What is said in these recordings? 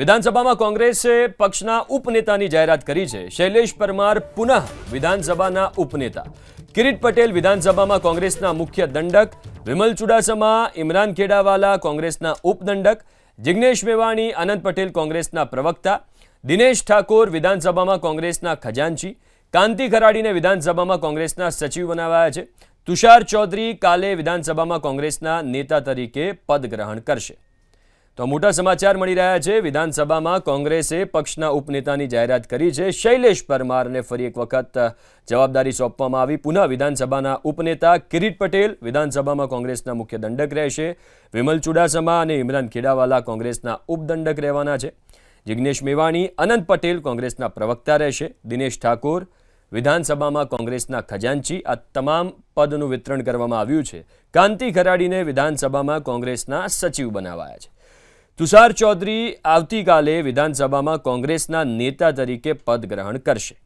વિધાનસભામાં કોંગ્રેસે પક્ષના ઉપનેતાની જાહેરાત કરી છે. શૈલેષ પરમાર પુનઃ વિધાનસભાના ઉપનેતા. કિરીટ પટેલ વિધાનસભામાં કોંગ્રેસના મુખ્ય દંડક. વિમલ ચુડાસમા, ઇમરાન ખેડાવાલા કોંગ્રેસના ઉપદંડક. જિગ્નેશ મેવાણી, આનંદ પટેલ કોંગ્રેસના પ્રવક્તા. દિનેશ ઠાકોર વિધાનસભામાં કોંગ્રેસના ખજાનચી. કાંતિ ખરાડીને વિધાનસભામાં કોંગ્રેસના સચિવ બનાવાયા છે. તુષાર ચૌધરી કાલે વિધાનસભામાં કોંગ્રેસના નેતા તરીકે પદ ગ્રહણ કરશે. તો મોટા સમાચાર મળી રહ્યા છે. વિધાનસભામાં કોંગ્રેસે પક્ષના ઉપનેતાની જાહેરાત કરી છે. શૈલેષ પરમારને ફરી એક વખત જવાબદારી સોંપવામાં આવી. પુનઃ વિધાનસભાના ઉપનેતા કિરીટ પટેલ વિધાનસભામાં કોંગ્રેસના મુખ્ય દંડક રહેશે. વિમલ ચુડાસમા અને ઇમરાન ખેડાવાલા કોંગ્રેસના ઉપદંડક રહેવાના છે. જિગ્નેશ મેવાણી, અનંત પટેલ કોંગ્રેસના પ્રવક્તા રહેશે. દિનેશ ઠાકોર વિધાનસભામાં કોંગ્રેસના ખજાનચી. આ તમામ પદનું વિતરણ કરવામાં આવ્યું છે. કાંતિ ખરાડીને વિધાનસભામાં કોંગ્રેસના સચિવ બનાવાયા છે. તુષાર ચૌધરી આવતીકાલે વિધાનસભામાં કોંગ્રેસના નેતા તરીકે પદ ગ્રહણ કરશે.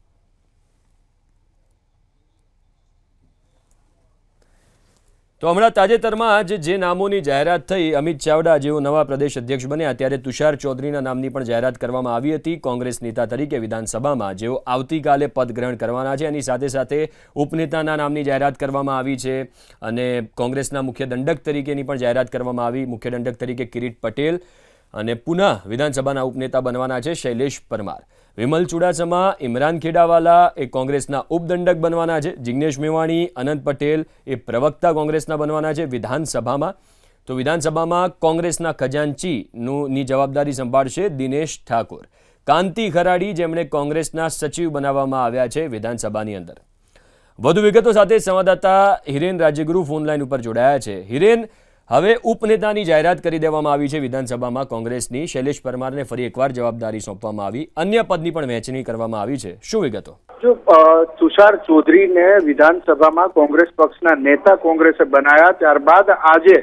તો હમણાં તાજેતરમાં જ જે નામોની જાહેરાત થઈ, અમિત ચાવડા જેઓ નવા પ્રદેશ અધ્યક્ષ બન્યા, ત્યારે તુષાર ચૌધરીના નામની પણ જાહેરાત કરવામાં આવી હતી. કોંગ્રેસ નેતા તરીકે વિધાનસભામાં જેઓ આવતીકાલે પદ ગ્રહણ કરવાના છે, એની સાથે સાથે ઉપનેતાના નામની જાહેરાત કરવામાં આવી છે અને કોંગ્રેસના મુખ્ય દંડક તરીકેની પણ જાહેરાત કરવામાં આવી. મુખ્ય દંડક તરીકે કિરીટ પટેલ અને પુનઃ વિધાનસભાના ઉપનેતા બનવાના છે શૈલેષ પરમાર. વિમલ ચુડાસમા, ઇમરાન ખેડાવાલા એ કોંગ્રેસના ઉપદંડક બનવાના છે. જિગ્નેશ મેવાણી, અનંત પટેલ એ પ્રવક્તા કોંગ્રેસના બનવાના છે વિધાનસભામાં. તો વિધાનસભામાં કોંગ્રેસના ખજાનચીનું ની જવાબદારી સંભાળશે દિનેશ ઠાકોર. કાંતિ ખરાડી જેમણે કોંગ્રેસના સચિવ બનાવવામાં આવ્યા છે વિધાનસભાની અંદર. વધુ વિગતો સાથે સંવાદદાતા હિરેન રાજ્યગુરુ ફોનલાઈન ઉપર જોડાયા છે. હિરેન હવે ઉપનેતાની જાહેરાત કરી દેવામાં આવી છે. વિધાનસભામાં કોંગ્રેસની શૈલેષ પરમારને ફરી એકવાર જવાબદારી સોંપવામાં આવી. અન્ય પદની પણ વહેંચણી કરવામાં આવી છે. શું વિગતો? જો તુષાર ચૌધરીને વિધાનસભામાં કોંગ્રેસ પક્ષના નેતા કોંગ્રેસે બનાવ્યા ત્યારબાદ આજે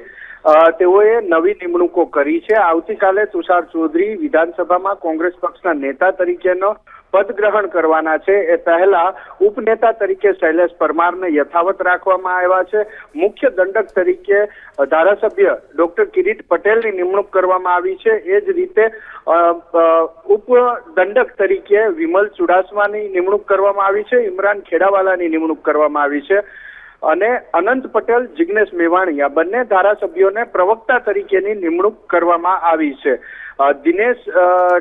તેઓએ નવી નિમણૂકો કરી છે. આવતીકાલે તુષાર ચૌધરી વિધાનસભામાં કોંગ્રેસ પક્ષના નેતા તરીકેનો પદ ગ્રહણ કરવાના છે. એ પહેલા ઉપનેતા તરીકે શૈલેષ પરમારને યથાવત રાખવામાં આવ્યા છે. મુખ્ય દંડક તરીકે ધારાસભ્ય ડોક્ટર કિરીટ પટેલની નિમણૂક કરવામાં આવી છે. એ જ રીતે અ, અ, ઉપ દંડક તરીકે વિમલ ચુડાસમાની નિમણૂક કરવામાં આવી છે. ઇમરાન ખેડાવાલાની નિમણૂક કરવામાં આવી છે. અને અનંત પટેલ, જિગ્નેશ મેવાણી આ બંને ધારાસભ્યોને પ્રવક્તા તરીકેની નિમણૂક કરવામાં આવી છે. દિનેશ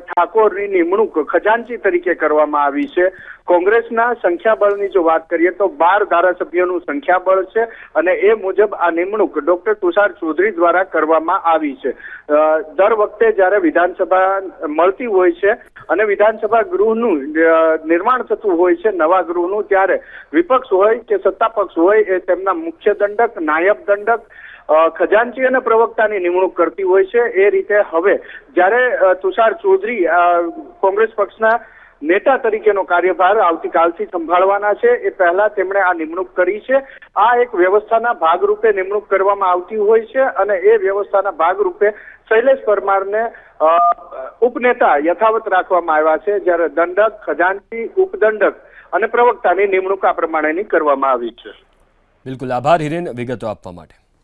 ઠાકોરની નિમણૂક ખજાનચી તરીકે કરવામાં આવી છે. કોંગ્રેસના સંખ્યાબળની જો વાત કરીએ તો બાર ધારાસભ્યોનું સંખ્યાબળ છે અને એ મુજબ આ નિમણૂક ડોક્ટર તુષાર ચૌધરી દ્વારા કરવામાં આવી છે. દર વખતે જ્યારે વિધાનસભા મળતી હોય છે અને વિધાનસભા ગૃહનું નિર્માણ થતું હોય છે, નવા ગૃહનું, ત્યારે વિપક્ષ હોય કે સત્તા પક્ષ હોય તેમના મુખ્ય દંડક, નાયબ દંડક ખજાનચી અને પ્રવક્તાની નિમણૂક કરતી હોય છે. એ રીતે હવે જ્યારે તુષાર ચૌધરી કોંગ્રેસ પક્ષના નેતા તરીકેનો કાર્યભાર આવતીકાલથી સંભાળવાના છે, એ પહેલા તેમણે આ નિમણૂક કરી છે. આ એક વ્યવસ્થાના ભાગરૂપે નિમણૂક કરવામાં આવતી હોય છે અને એ વ્યવસ્થાના ભાગરૂપે શૈલેષ પરમારને ઉપનેતા યથાવત રાખવામાં આવ્યા છે, જ્યારે દંડક, ખજાનચી, ઉપદંડક અને પ્રવક્તાની નિમણૂક આ પ્રમાણેની કરવામાં આવી છે. બિલકુલ આભાર હિરેન વિગતો આપવા માટે.